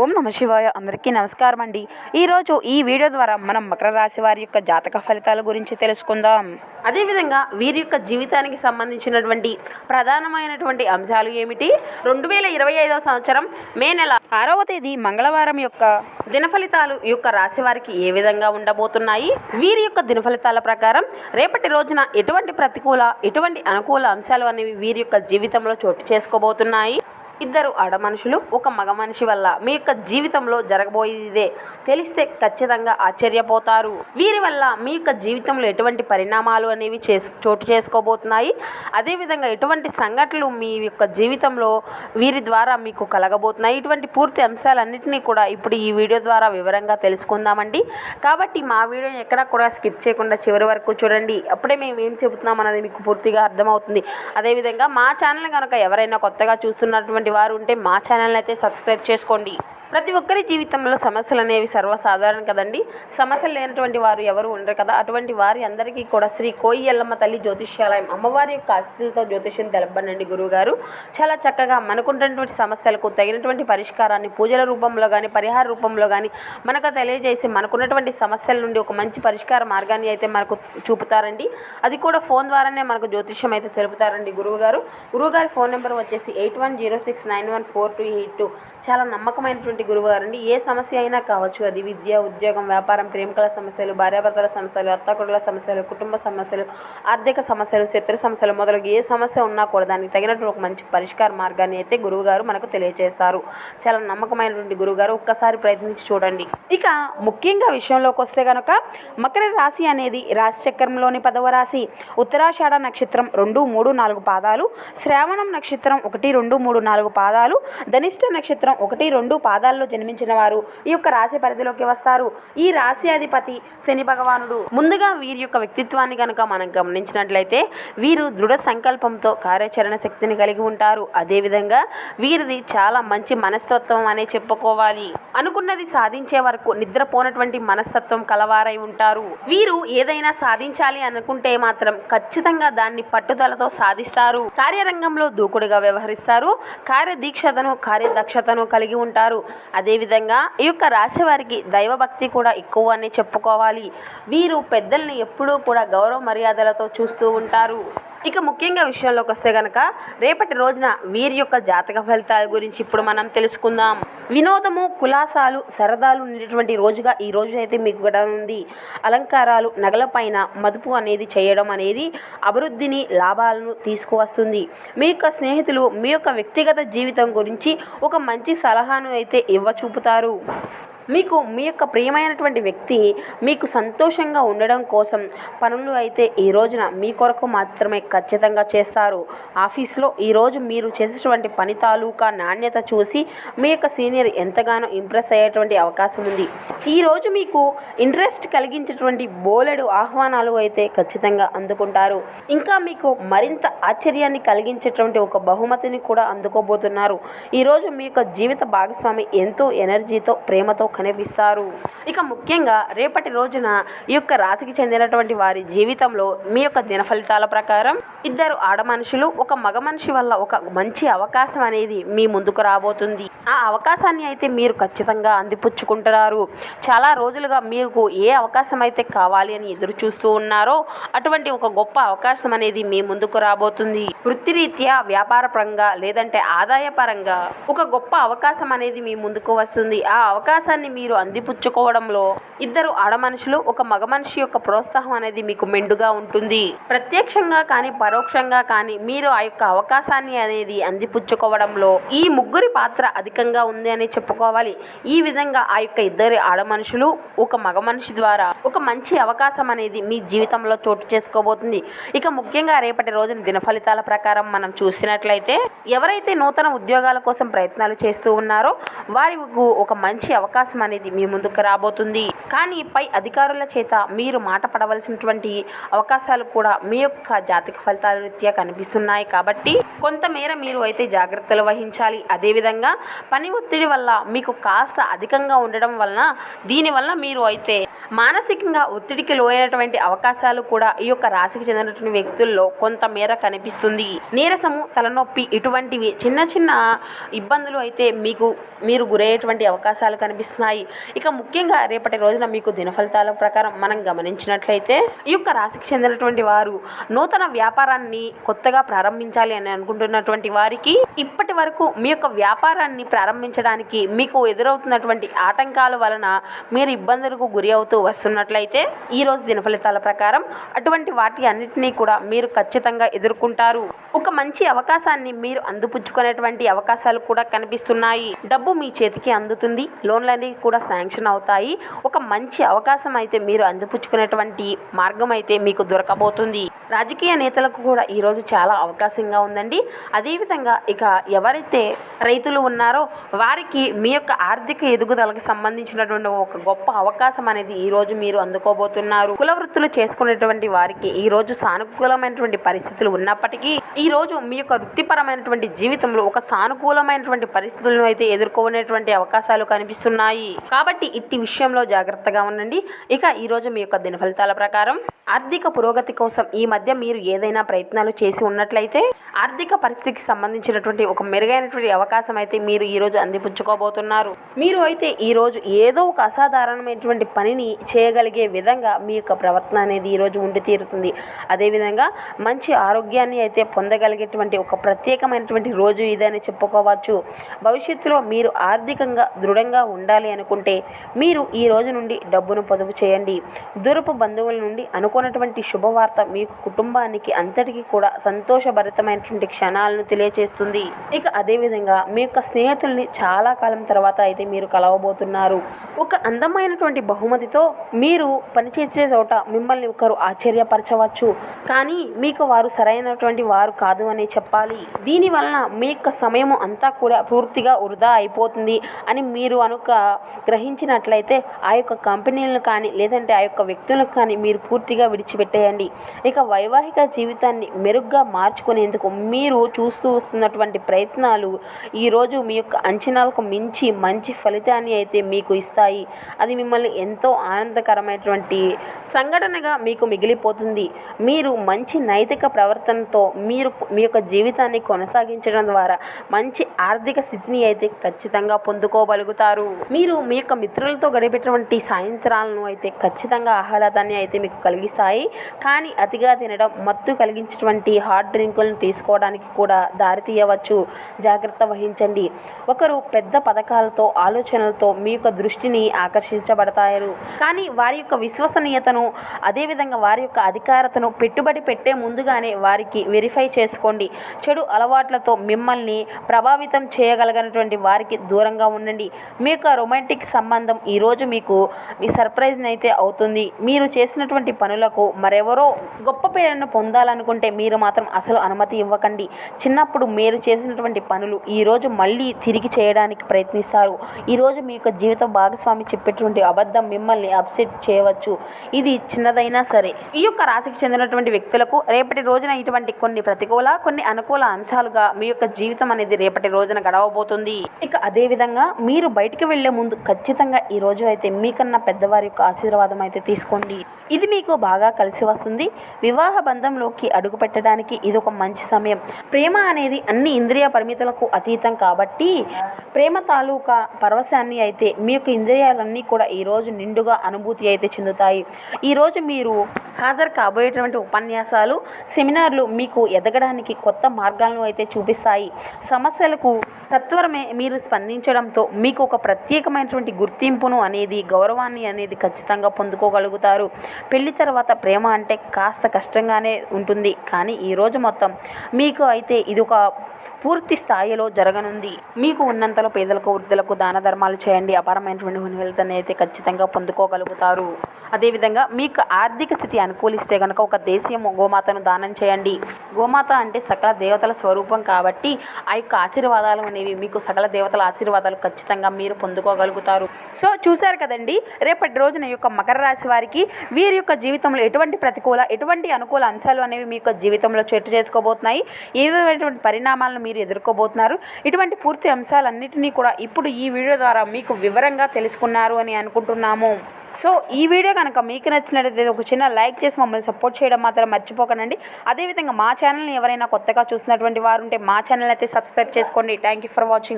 ఓం నమ శివాయ అందరికీ నమస్కారం అండి. ఈరోజు ఈ వీడియో ద్వారా మనం మకర రాశి వారి యొక్క జాతక ఫలితాల గురించి తెలుసుకుందాం. అదేవిధంగా వీరి యొక్క జీవితానికి సంబంధించినటువంటి ప్రధానమైనటువంటి అంశాలు ఏమిటి? రెండు వేల ఇరవై ఐదవ సంవత్సరం మే నెల ఆరవ తేదీ మంగళవారం యొక్క దిన ఫలితాలు ఈ యొక్క రాశి వారికి ఏ విధంగా ఉండబోతున్నాయి? వీరి యొక్క దిన ఫలితాల ప్రకారం రేపటి రోజున ఎటువంటి ప్రతికూల ఎటువంటి అనుకూల అంశాలు అనేవి వీరి యొక్క జీవితంలో చోటు చేసుకోబోతున్నాయి? ఇద్దరు ఆడ మనుషులు ఒక మగ మనిషి వల్ల మీ యొక్క జీవితంలో జరగబోయేదే తెలిస్తే ఖచ్చితంగా ఆశ్చర్యపోతారు. వీరి వల్ల మీ యొక్క జీవితంలో ఎటువంటి పరిణామాలు అనేవి చేస్ చోటు చేసుకోబోతున్నాయి. అదేవిధంగా ఎటువంటి సంఘటనలు మీ యొక్క జీవితంలో వీరి ద్వారా మీకు కలగబోతున్నాయి. ఇటువంటి పూర్తి అంశాలన్నింటినీ కూడా ఇప్పుడు ఈ వీడియో ద్వారా వివరంగా తెలుసుకుందామండి. కాబట్టి మా వీడియోని ఎక్కడా కూడా స్కిప్ చేయకుండా చివరి వరకు చూడండి. అప్పుడే మేము ఏం చెబుతున్నాం అనేది మీకు పూర్తిగా అర్థమవుతుంది. అదేవిధంగా మా ఛానల్ కనుక ఎవరైనా కొత్తగా చూస్తున్నటువంటి వారు ఉంటే మా ఛానల్ అయితే సబ్స్క్రైబ్ చేసుకోండి. ప్రతి ఒక్కరి జీవితంలో సమస్యలు అనేవి సర్వసాధారణం కదండి. సమస్యలు లేనటువంటి వారు ఎవరు ఉండరు కదా. అటువంటి వారి అందరికీ కూడా శ్రీ కోయ్యల్లమ్మ తల్లి జ్యోతిష్యాలయం అమ్మవారి యొక్క ఆశీస్సులతో జ్యోతిష్యం తెలపండి గురువుగారు చాలా చక్కగా మనకున్నటువంటి సమస్యలకు తగినటువంటి పరిష్కారాన్ని పూజల రూపంలో కానీ పరిహార రూపంలో కానీ మనకు తెలియజేసి మనకున్నటువంటి సమస్యల నుండి ఒక మంచి పరిష్కార మార్గాన్ని అయితే మనకు చూపుతారండి. అది కూడా ఫోన్ ద్వారానే మనకు జ్యోతిష్యం అయితే తెలుపుతారండి గురువుగారు గురువుగారి ఫోన్ నెంబర్ వచ్చేసి eight one zero six nine one four two eight two. చాలా నమ్మకమైనటువంటి గురువుగారు అండి ఏ సమస్య అయినా కావచ్చు అది విద్య ఉద్యోగం వ్యాపారం ప్రేమికల సమస్యలు భార్యాభర్తల సమస్యలు అత్తకుడుల సమస్యలు కుటుంబ సమస్యలు ఆర్థిక సమస్యలు శత్రు సమస్యలు మొదలగు ఏ సమస్య ఉన్నా కూడా దానికి తగినట్టు ఒక మంచి పరిష్కార మార్గాన్ని అయితే గురువుగారు మనకు తెలియజేస్తారు చాలా నమ్మకమైనటువంటి గురువుగారు ఒక్కసారి ప్రయత్నించి చూడండి. ఇక ముఖ్యంగా విషయంలోకి వస్తే కనుక మకర రాశి అనేది రాశి చక్రంలోని పదవ రాశి. ఉత్తరాషాఢ నక్షత్రం రెండు మూడు నాలుగు పాదాలు శ్రావణం నక్షత్రం ఒకటి రెండు మూడు నాలుగు పాదాలు ధనిష్ట నక్షత్రం ఒకటి రెండు పాదాల్లో జన్మించిన వారు ఈ యొక్క రాశి పరిధిలోకి వస్తారు. ఈ రాశి అధిపతి శని భగవానుడు. ముందుగా వీరి యొక్క వ్యక్తిత్వాన్ని కనుక మనం గమనించినట్లయితే వీరు దృఢ సంకల్పంతో కార్యాచరణ శక్తిని కలిగి ఉంటారు. అదేవిధంగా వీరిది చాలా మంచి మనస్తత్వం అనే చెప్పుకోవాలి. అనుకున్నది సాధించే వరకు నిద్రపోనటువంటి మనస్తత్వం కలవారై ఉంటారు. వీరు ఏదైనా సాధించాలి అనుకుంటే మాత్రం ఖచ్చితంగా దాన్ని పట్టుదలతో సాధిస్తారు. కార్యరంగంలో దూకుడుగా వ్యవహరిస్తారు. కార్యదీక్షతను కార్యదక్షతను కలిగి ఉంటారు. అదేవిధంగా ఈ యొక్క రాశి వారికి దైవభక్తి కూడా ఎక్కువ అని చెప్పుకోవాలి. వీరు పెద్దల్ని ఎప్పుడూ కూడా గౌరవ మర్యాదలతో చూస్తూ ఉంటారు. ఇక ముఖ్యంగా విషయంలోకి వస్తే కనుక రేపటి రోజున వీరి యొక్క జాతక ఫలితాల గురించి ఇప్పుడు మనం తెలుసుకుందాం. వినోదము కులాసాలు సరదాలు ఉండేటువంటి రోజుగా ఈ రోజు అయితే మీకు కూడా ఉంది. అలంకారాలు నగలపైన మదుపు అనేది చేయడం అనేది అభివృద్ధిని లాభాలను తీసుకువస్తుంది. మీ యొక్క స్నేహితులు మీ యొక్క వ్యక్తిగత జీవితం గురించి ఒక మంచి సలహాను అయితే ఇవ్వచూపుతారు. మీకు మీ యొక్క ప్రియమైనటువంటి వ్యక్తి మీకు సంతోషంగా ఉండడం కోసం పనులు అయితే ఈ రోజున మీ కొరకు మాత్రమే ఖచ్చితంగా చేస్తారు. ఆఫీస్లో ఈరోజు మీరు చేసేటువంటి పని తాలూకా నాణ్యత చూసి మీ యొక్క సీనియర్ ఎంతగానో ఇంప్రెస్ అయ్యేటువంటి అవకాశం ఉంది. ఈరోజు మీకు ఇంట్రెస్ట్ కలిగించేటువంటి బోలెడు ఆహ్వానాలు అయితే ఖచ్చితంగా అందుకుంటారు. ఇంకా మీకు మరింత ఆశ్చర్యాన్ని కలిగించేటువంటి ఒక బహుమతిని కూడా అందుకోబోతున్నారు. ఈరోజు మీ యొక్క జీవిత భాగస్వామి ఎంతో ఎనర్జీతో ప్రేమతో కనిపిస్తారు. ఇక ముఖ్యంగా రేపటి రోజున ఈ యొక్క రాశికి చెందినటువంటి వారి జీవితంలో మీ యొక్క దిన ఫలితాల ప్రకారం ఇద్దరు ఆడ మనుషులు ఒక మగ మనిషి వల్ల ఒక మంచి అవకాశం అనేది మీ ముందుకు రాబోతుంది. ఆ అవకాశాన్ని అయితే మీరు ఖచ్చితంగా అందిపుచ్చుకుంటున్నారు. చాలా రోజులుగా మీకు ఏ అవకాశం అయితే కావాలి అని ఎదురు చూస్తూ ఉన్నారో అటువంటి ఒక గొప్ప అవకాశం అనేది మీ ముందుకు రాబోతుంది. వృత్తిరీత్యా వ్యాపార పరంగా లేదంటే ఆదాయ పరంగా ఒక గొప్ప అవకాశం అనేది మీ ముందుకు వస్తుంది. ఆ అవకాశాన్ని మీరు అందిపుచ్చుకోవడంలో ఇద్దరు ఆడ మనుషులు ఒక మగ మనిషి యొక్క ప్రోత్సాహం అనేది మీకు మెండుగా ఉంటుంది. ప్రత్యక్షంగా కానీ పరోక్షంగా కానీ మీరు ఆ యొక్క అవకాశాన్ని అనేది అందిపుచ్చుకోవడంలో ఈ ముగ్గురి పాత్ర అధికంగా ఉంది అని చెప్పుకోవాలి. ఈ విధంగా ఆ యొక్క ఇద్దరి ఆడ మనుషులు ఒక మగ మనిషి ద్వారా ఒక మంచి అవకాశం అనేది మీ జీవితంలో చోటు చేసుకోబోతుంది. ఇక ముఖ్యంగా రేపటి రోజున దినఫలితాల ప్రకారం మనం చూసినట్లయితే ఎవరైతే నూతన ఉద్యోగాల కోసం ప్రయత్నాలు చేస్తూ ఉన్నారో వారికి ఒక మంచి అవకాశం అవకాశం అనేది మీ ముందుకు రాబోతుంది. కానీ పై అధికారుల చేత మీరు మాట పడవలసినటువంటి అవకాశాలు కూడా మీ యొక్క జాతక ఫలితాల రీత్యా కనిపిస్తున్నాయి కాబట్టి కొంతమేర మీరు అయితే జాగ్రత్తలు వహించాలి. అదేవిధంగా పని ఒత్తిడి వల్ల మీకు కాస్త అధికంగా ఉండడం వలన దీనివల్ల మీరు అయితే మానసికంగా ఒత్తిడికి లోయనటువంటి అవకాశాలు కూడా ఈ యొక్క రాశికి చెందినటువంటి వ్యక్తుల్లో కొంతమేర కనిపిస్తుంది. నీరసము తలనొప్పి ఇటువంటివి చిన్న చిన్న ఇబ్బందులు అయితే మీకు మీరు గురయ్యేటువంటి అవకాశాలు కనిపిస్తున్నాయి. ఇక ముఖ్యంగా రేపటి రోజున మీకు దినఫలితాల ప్రకారం మనం గమనించినట్లయితే ఈ యొక్క రాశికి చెందినటువంటి వారు నూతన వ్యాపారాన్ని కొత్తగా ప్రారంభించాలి అని అనుకుంటున్నటువంటి వారికి ఇప్పటి వరకు మీ యొక్క వ్యాపారాన్ని ప్రారంభించడానికి మీకు ఎదురవుతున్నటువంటి ఆటంకాల వలన మీరు ఇబ్బందులకు గురి అవుతూ వస్తున్నట్లయితే ఈ రోజు దినఫలితాల ప్రకారం అటువంటి వాటి అన్నిటినీ కూడా మీరు ఖచ్చితంగా ఎదుర్కొంటారు. ఒక మంచి అవకాశాన్ని మీరు అందిపుచ్చుకునేటువంటి అవకాశాలు కూడా కనిపిస్తున్నాయి. డబ్బు మీ చేతికి అందుతుంది. లోన్లని కూడా శాంక్షన్ అవుతాయి. ఒక మంచి అవకాశం అయితే మీరు అందిపుచ్చుకునేటువంటి మార్గం అయితే మీకు దొరకబోతుంది. రాజకీయ నేతలకు కూడా ఈరోజు చాలా అవకాశంగా ఉందండి. అదేవిధంగా ఇక ఎవరైతే రైతులు ఉన్నారో వారికి మీ యొక్క ఆర్థిక ఎదుగుదలకు సంబంధించినటువంటి ఒక గొప్ప అవకాశం అనేది ఈరోజు మీరు అందుకోబోతున్నారు. కుల వృత్తులు చేసుకునేటువంటి వారికి ఈరోజు సానుకూలమైనటువంటి పరిస్థితులు ఉన్నప్పటికీ ఈరోజు మీ యొక్క వృత్తిపరమైనటువంటి జీవితంలో ఒక సానుకూలమైనటువంటి పరిస్థితులను అయితే ఎదుర్కొనేటువంటి అవకాశాలు కనిపిస్తున్నాయి. కాబట్టి ఇట్టి విషయంలో జాగ్రత్తగా ఉండండి. ఇక ఈరోజు మీ యొక్క దిన ఫలితాల ప్రకారం ఆర్థిక పురోగతి కోసం ఈ మధ్య మీరు ఏదైనా ప్రయత్నాలు చేసి ఉన్నట్లయితే ఆర్థిక పరిస్థితికి సంబంధించినటువంటి ఒక మెరుగైనటువంటి అవకాశం అయితే మీరు ఈరోజు అందిపుచ్చుకోబోతున్నారు. మీరు అయితే ఈరోజు ఏదో ఒక అసాధారణమైనటువంటి పనిని చేయగలిగే విధంగా మీ యొక్క ప్రవర్తన అనేది ఈరోజు ఉండి తీరుతుంది. అదేవిధంగా మంచి ఆరోగ్యాన్ని అయితే పొందగలిగేటువంటి ఒక ప్రత్యేకమైనటువంటి రోజు ఇదని చెప్పుకోవచ్చు. భవిష్యత్తులో మీరు ఆర్థికంగా దృఢంగా ఉండాలి అనుకుంటే మీరు ఈ రోజు నుండి డబ్బును పొదుపు చేయండి. దూరపు బంధువుల నుండి అనుకున్నటువంటి శుభవార్త మీకు కుటుంబానికి అంతటికీ కూడా సంతోషభరితమైన అటువంటి క్షణాలను తెలియచేస్తుంది. ఇక అదేవిధంగా మీ యొక్క స్నేహితుల్ని చాలా కాలం తర్వాత అయితే మీరు కలవబోతున్నారు. ఒక అందమైనటువంటి బహుమతితో మీరు పనిచేసే చోట మిమ్మల్ని ఒకరు ఆశ్చర్యపరచవచ్చు. కానీ మీకు వారు సరైనటువంటి వారు కాదు అని చెప్పాలి. దీని వలన మీ యొక్క సమయం అంతా కూడా పూర్తిగా వృధా అయిపోతుంది అని మీరు అనుక గ్రహించినట్లయితే ఆ యొక్క కంపెనీలను కానీ లేదంటే ఆ యొక్క వ్యక్తులకు కానీ మీరు పూర్తిగా విడిచిపెట్టేయండి. ఇక వైవాహిక జీవితాన్ని మెరుగ్గా మార్చుకునేందుకు మీరు చూస్తూ వస్తున్నటువంటి ప్రయత్నాలు ఈరోజు మీ యొక్క అంచనాలకు మించి మంచి ఫలితాన్ని అయితే మీకు ఇస్తాయి. అది మిమ్మల్ని ఎంతో ఆనందకరమైనటువంటి సంఘటనగా మీకు మిగిలిపోతుంది. మీరు మంచి నైతిక ప్రవర్తనతో మీరు మీ యొక్క జీవితాన్ని కొనసాగించడం ద్వారా మంచి ఆర్థిక స్థితిని అయితే ఖచ్చితంగా పొందుకోగలుగుతారు. మీరు మీ యొక్క మిత్రులతో గడిపేటువంటి సాయంత్రాలను అయితే ఖచ్చితంగా ఆహ్లాదాన్ని అయితే మీకు కలిగిస్తాయి. కానీ అతిగా తినడం మత్తు కలిగించేటువంటి హార్డ్ డ్రింకులను తీసుకోవడానికి కూడా దారి తీయవచ్చు. జాగ్రత్త వహించండి. ఒకరు పెద్ద పథకాలతో ఆలోచనలతో మీ యొక్క దృష్టిని ఆకర్షించబడతారు. కానీ వారి యొక్క విశ్వసనీయతను అదేవిధంగా వారి యొక్క అధికారతను పెట్టుబడి పెట్టే ముందుగానే వారికి వెరిఫై చేసుకోండి. చెడు అలవాట్లతో మిమ్మల్ని ప్రభావితం చేయగలిగినటువంటి వారికి దూరంగా ఉండండి. మీ యొక్క రొమాంటిక్ సంబంధం ఈరోజు మీకు మీ సర్ప్రైజ్ అయితే అవుతుంది. మీరు చేసినటువంటి పనులకు మరెవరో గొప్ప పేరును పొందాలనుకుంటే మీరు మాత్రం అసలు అనుమతి ఇవ్వకండి చిన్నప్పుడు మీరు చేసినటువంటి పనులు ఈరోజు మళ్ళీ తిరిగి చేయడానికి ప్రయత్నిస్తారు. ఈరోజు మీ యొక్క జీవిత భాగస్వామి చెప్పేటువంటి అబద్ధం మిమ్మల్ని అప్సెట్ చేయవచ్చు. ఇది చిన్నదైనా సరే. ఈ యొక్క రాశికి చెందినటువంటి వ్యక్తులకు రేపటి రోజున ఇటువంటి కొన్ని ప్రతికూల కొన్ని అనుకూల అంశాలుగా మీ యొక్క జీవితం అనేది రేపటి రోజున గడవబోతుంది. ఇక అదే విధంగా మీరు బయటికి వెళ్ళే ముందు ఖచ్చితంగా ఈ రోజు అయితే మీకన్నా పెద్దవారి యొక్క ఆశీర్వాదం అయితే తీసుకోండి. ఇది మీకు బాగా కలిసి వస్తుంది. వివాహ బంధంలోకి అడుగు పెట్టడానికి ఇది ఒక మంచి సమయం. ప్రేమ అనేది అన్ని ఇంద్రియ పరిమితులకు అతీతం కాబట్టి ప్రేమ తాలూకా పరవశాన్ని అయితే మీ యొక్క ఇంద్రియాలన్నీ కూడా ఈరోజు నిండుగా అనుభూతి అయితే చెందుతాయి. ఈరోజు మీరు హాజరు కాబోయేటువంటి ఉపన్యాసాలు సెమినార్లు మీకు ఎదగడానికి కొత్త మార్గాలను అయితే చూపిస్తాయి. సమస్యలకు సత్వరమే మీరు స్పందించడంతో మీకు ఒక ప్రత్యేకమైనటువంటి గుర్తింపును అనేది గౌరవాన్ని అనేది ఖచ్చితంగా పొందుకోగలుగుతారు. పెళ్ళి తర్వాత ప్రేమ అంటే కాస్త కష్టంగానే ఉంటుంది. కానీ ఈరోజు మొత్తం మీకు అయితే ఇది ఒక పూర్తి స్థాయిలో జరగనుంది. మీకు ఉన్నంతలో పేదలకు వృద్ధులకు దాన ధర్మాలు చేయండి. అపారమైనటువంటి వెల్త్ అయితే ఖచ్చితంగా పొందుకోగలుగుతారు. అదేవిధంగా మీకు ఆర్థిక స్థితి అనుకూలిస్తే కనుక ఒక దేశీయ గోమాతను దానం చేయండి. గోమాత అంటే సకల దేవతల స్వరూపం కాబట్టి ఆ యొక్క ఆశీర్వాదాలు అనేవి మీకు సకల దేవతల ఆశీర్వాదాలు ఖచ్చితంగా మీరు పొందుకోగలుగుతారు. సో చూశారు కదండి రేపటి రోజున యొక్క మకర రాశి వారికి వీరి యొక్క జీవితంలో ఎటువంటి ప్రతికూల ఎటువంటి అనుకూల అంశాలు అనేవి మీ యొక్క జీవితంలో చోటు చేసుకోబోతున్నాయి. ఏదైనటువంటి విధమైనటువంటి పరిణామాలను మీరు ఎదుర్కోబోతున్నారు. ఇటువంటి పూర్తి అంశాలన్నింటినీ కూడా ఇప్పుడు ఈ వీడియో ద్వారా మీకు వివరంగా తెలుసుకున్నారు అని అనుకుంటున్నాము. సో ఈ వీడియో కనుక మీకు నచ్చినట్లయితే ఒక చిన్న లైక్ చేసి మమ్మల్ని సపోర్ట్ చేయడం మాత్రం మర్చిపోకండి. అదేవిధంగా మా ఛానల్ని ఎవరైనా కొత్తగా చూసినటువంటి వారు ఉంటే మా ఛానల్ అయితే సబ్స్క్రైబ్ చేసుకోండి. Thank you for watching